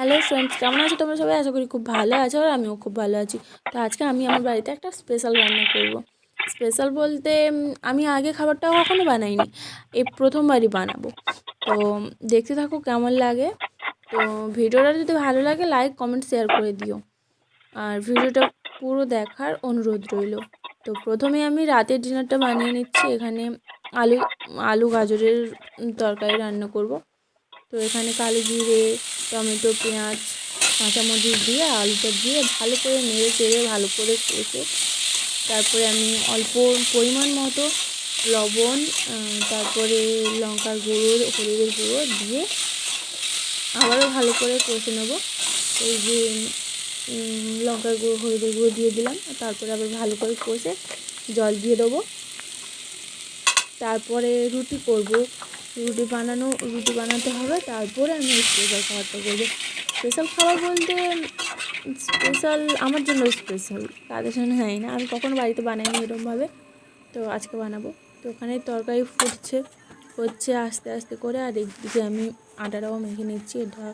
Hello friends কেমন আছো তোমরা সবাই? আশা করি খুব ভালো আছো আর আমিও খুব ভালো আছি। তো আজকে আমি আমার বাড়িতে একটা স্পেশাল রান্না করব। স্পেশাল বলতে আমি আগে খাবারটা কখনো বানাইনি, এই প্রথমবারই বানাবো। তো, দেখতে থাকো কেমন লাগে। তো, ভিডিওটা যদি ভালো লাগে লাইক কমেন্ট শেয়ার করে দিও। আর ভিডিওটা পুরো দেখার অনুরোধ রইল। তো প্রথমে আমি রাতের ডিনারটা বানিয়ে নিচ্ছি। এখানে আলু আলু গাজরের তরকারি রান্না করব। তো এখানে কালো জিরে টমেটো, পেঁয়াজ, কাঁচামরিচ দিয়ে আলুটা দিয়ে ভালো করে নেড়ে চেড়ে ভালো করে কষে তারপরে আমি অল্প পরিমাণ মতো লবণ তারপরে লঙ্কার গুঁড়ো, হলুদের গুঁড়ো দিয়ে আবারও ভালো করে কষে নেব। এই যে লঙ্কার গুঁড়ো, হলুদের গুঁড়ো দিয়ে দিলাম, তারপরে আবার ভালো করে কষে জল দিয়ে দেবো। তারপরে রুটি করব। রুটি বানানো, রুটি বানাতে হবে। তারপরে আমি স্পেশাল খাবারটা করব। স্পেশাল খাবার বলতে স্পেশাল আমার জন্য স্পেশাল তাদের জন্য হয় না। আমি কখনো বাড়িতে বানাইনি এরকমভাবে। তো আজকে বানাবো। তো ওখানে তরকারি ফুটছে, হচ্ছে আস্তে আস্তে করে। আর একদিকে আমি আটাটাও মেখে নিচ্ছি। এটা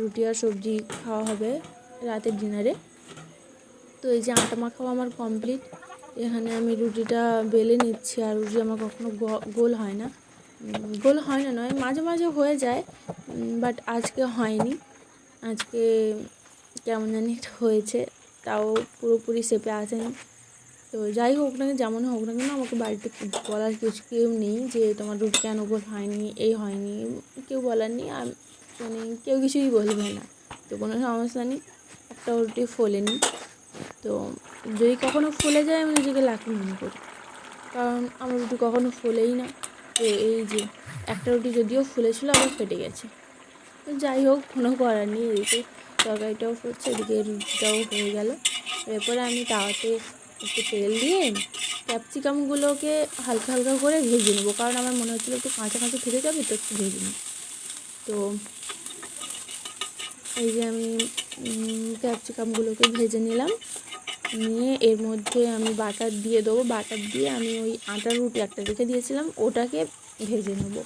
রুটি আর সবজি খাওয়া হবে রাতের ডিনারে। তো এই যে আটা মাখাও আমার কমপ্লিট এখানে আমি রুটিটা বেলে নিচ্ছি। আর রুটি আমার কখনো গোল হয় না। গোল হয় না, নয়, মাঝে মাঝে হয়ে যায় বাট আজকে হয়নি। আজকে কেমন জানি হয়েছে, তাও পুরোপুরি শেপে আসেনি। তো যাই হোক না যেমন হোক না কেন, আমাকে বাড়িতে বলার কিছু কেউ নেই যে তোমার রুটি কেন গোল হয়নি, এই হয়নি, কেউ বলার নেই আর মানে কেউ কিছুই বলবে না। তো কোনো সমস্যা নেই, একটা রুটি ফোলেনি। তো যদি কখনো ফুলে যায়, আমি নিজেকে লাকি মনে করি। কারণ আমার রুটি কখনো ফোলেই না। এই যে, একটা রুটি যদিও ফুলেছিল, আবার ফেটে গেছে। যাই হোক, কোনো করার নেই এদিকে। তরকারিটাও ফুটছে, এদিকে রুটিটাও হয়ে গেল। এরপরে আমি তাওয়াতে একটু তেল দিয়ে ক্যাপসিকামগুলোকে হালকা হালকা করে ভেজে নেব। কারণ আমার মনে হচ্ছিল একটু কাঁচা কাঁচা থেকে যাবে, তো একটু ভেজে নিই। তো এই যে আমি ক্যাপসিকামগুলোকে ভেজে নিলাম। নিয়ে এর মধ্যে আমি বাটার দিয়ে দেবো। বাটার দিয়ে আমি ওই আটার রুটি একটা রেখে দিয়েছিলাম, ওটাকে ভেজে নেব।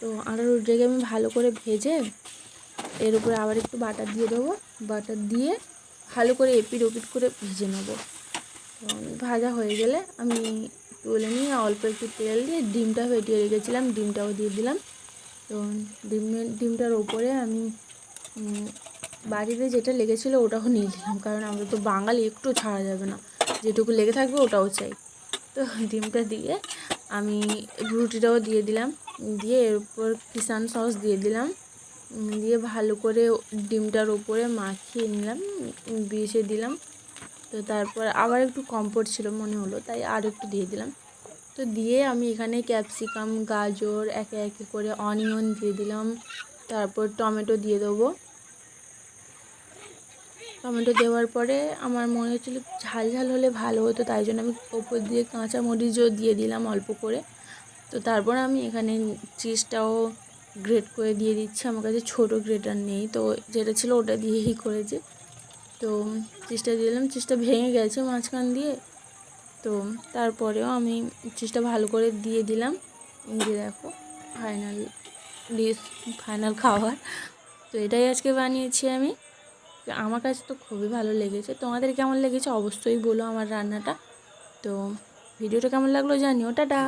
তো আটার রুটিটাকে আমি ভালো করে ভেজে এর উপরে আবার একটু বাটার দিয়ে দেবো। বাটার দিয়ে ভালো করে এপিট ওপিট করে ভেজে নেব। তো ভাজা হয়ে গেলে আমি তুলে নিয়ে অল্প একটু তেল দিয়ে ডিমটা ফেটিয়ে রেখেছিলাম, ডিমটাও দিয়ে দিলাম। তো ডিমের ডিমটার ওপরে আমি বাড়িতে যেটা লেগেছিলো ওটাও নিয়ে নিলাম, কারণ আমরা তো বাঙালি, একটু ছাড়া যাবে না। যেটুকু লেগে থাকবে ওটাও চাই। তো ডিমটা দিয়ে আমি রুটিটাও দিয়ে দিলাম, দিয়ে এর উপর কিষান সস দিয়ে দিলাম, দিয়ে ভালো করে ডিমটার ওপরে মাখিয়ে নিলাম বিষে দিলাম। তো তারপর আবার একটু কম পড়ছিল মনে হলো, তাই আর একটু দিয়ে দিলাম। তো দিয়ে আমি এখানে ক্যাপসিকাম, গাজর, একে একে করে অনিয়ন দিয়ে দিলাম, তারপর টমেটো দিয়ে দেবো। টমেটো দেওয়ার পরে আমার মনে হচ্ছিল ঝাল ঝাল হলে ভালো হতো, তাই জন্য আমি ওপর দিয়ে কাঁচা মরিচও দিয়ে দিলাম অল্প করে। তো তারপর আমি এখানে চিজটাও গ্রেট করে দিয়ে দিচ্ছি, আমার কাছে ছোটো গ্রেটার নেই, তো যেটা ছিল ওটা দিয়েই করেছি। তো চিজটা দিলাম চিজটা ভেঙে গেছে মাঝখান দিয়ে। তো তারপরেও আমি চিজটা ভালো করে দিয়ে দিলাম। দিয়ে দেখো ফাইনাল ডিশ ফাইনাল খাবার। তো এটাই আজকে বানিয়েছি আমি। আমার কাছে তো খুবই ভালো লেগেছে। তোমাদের কেমন লেগেছে? অবশ্যই বলো আমার রান্নাটা। তো ভিডিওটা কেমন লাগল জানিও। টাটা।